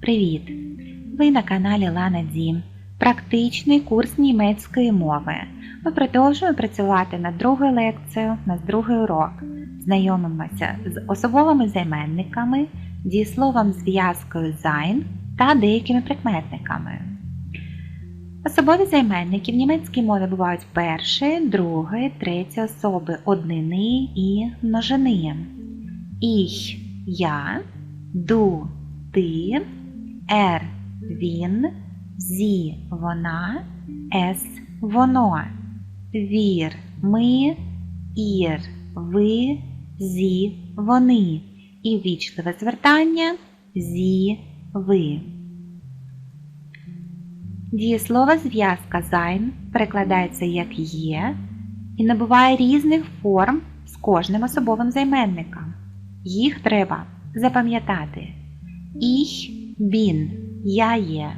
Привіт! Ви на каналі Лана Дім. Практичний курс німецької мови. Ми продовжуємо працювати над другою лекцією, над другий урок. Знайомимося з особовими займенниками, дієсловом зв'язкою sein та деякими прикметниками. Особові займенники в німецькій мові бувають першої, другої, третьої особи однини і множини. Ich – я, du – ти, er – він, зі – вона, es – воно, wir – ми, ihr – ви, зі – вони. І вічливе звертання. Зі – ви. Дієслово зв'язка sein перекладається як є і набуває різних форм з кожним особовим займенником. Їх треба запам'ятати. Ich bin – я є.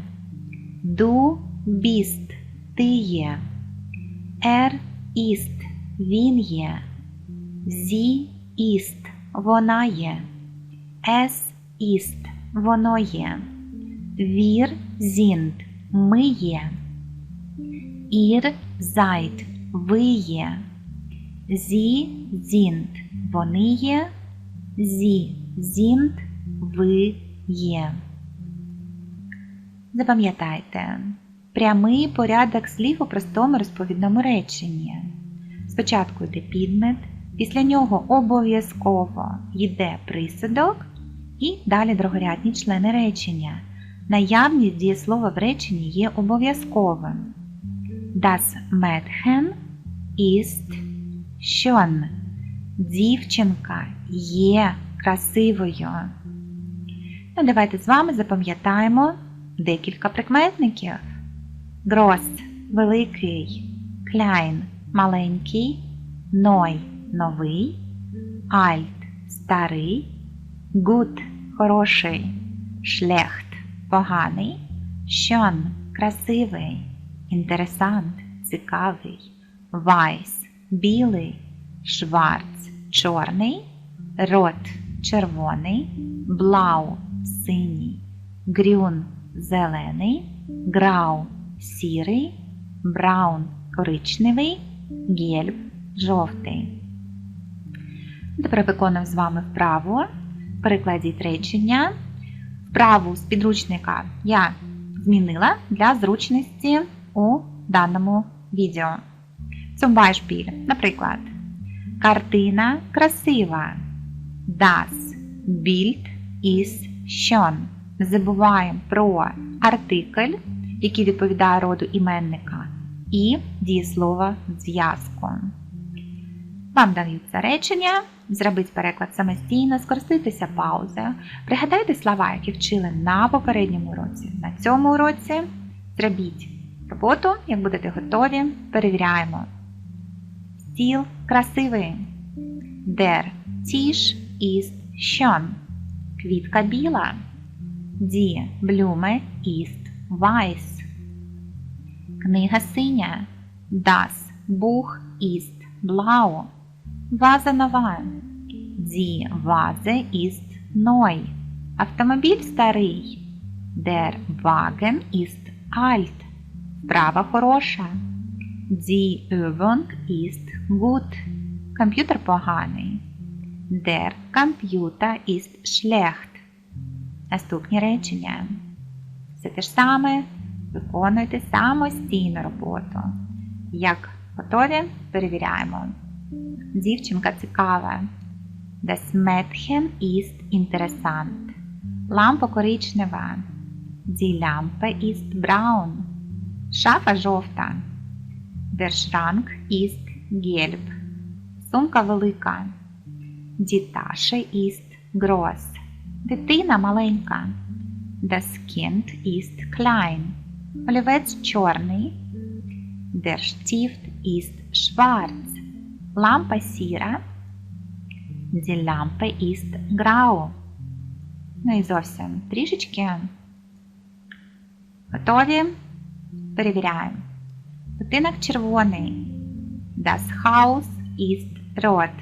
Du bist – ти є. Er ist – він є. Sie ist – вона є. Es ist – воно є. Wir sind – ми є. Ihr seid – ви є. Sie sind – вони є. Sie sind – ви є. Запам'ятайте, прямий порядок слів у простому розповідному реченні. Спочатку йде підмет, після нього обов'язково йде присудок і далі другорядні члени речення. Наявність дієслова в реченні є обов'язковим. Das Mädchen ist schön. Дівчинка є красивою. Ну, давайте з вами запам'ятаємо декілька прикметників. Groß – великий, klein – маленький, neu – новий, alt – старий, gut – хороший, schlecht – поганий, schön – красивий, interessant – цікавий, weiß – білий, schwarz – чорний, rot – червоний, blau – синій, grün – зелений, grau – сірий, браун – коричневий, гельб – жовтий. Тепер виконуємо з вами вправу. Перекладіть речення. Вправу з підручника я змінила для зручності у даному відео. Beispiel, наприклад, картина красива. Das Bild ist schön. Забуваємо про артикль, який відповідає роду іменника, і дієслово зв'язку. Вам даються речення, зробіть переклад самостійно, скористайтеся паузою, пригадайте слова, які вчили на попередньому уроці. На цьому уроці зробіть роботу, як будете готові, перевіряємо. Стіл красивий. Der Tisch ist schön. Квітка біла. Die Blume ist weiß. Книга синя. Das Buch ist blau. Ваза нова. Die Vase ist neu. Автомобіль старий. Der Wagen ist alt. Справа хороша. Die Übung ist gut. Комп'ютер поганий. Der Computer ist schlecht. Наступні речення. Все те ж саме. Виконуйте самостійну роботу. Як готові, перевіряємо. Дівчинка цікава. Das Mädchen ist interessant. Лампа коричнева. Die Lampe ist braun. Шафа жовта. Der Schrank ist gelb. Сумка велика. Die Tasche ist groß. Дитина маленька. Das Kind ist klein. Олівець чорний. Der Stift ist schwarz. Лампа сіра. Die Lampe ist grau. Ну і зовсім трішечки. Готові? Перевіряємо. Будинок червоний. Das Haus ist rot.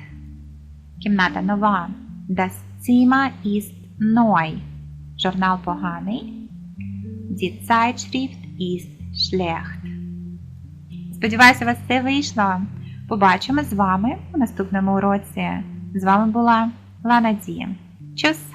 Кімната нова. Das Zimmer ist neu. Журнал поганий. Die Zeitschrift ist schlecht. Сподіваюся, у вас все вийшло. Побачимо з вами у наступному уроці. З вами була Лана Ді. Чус!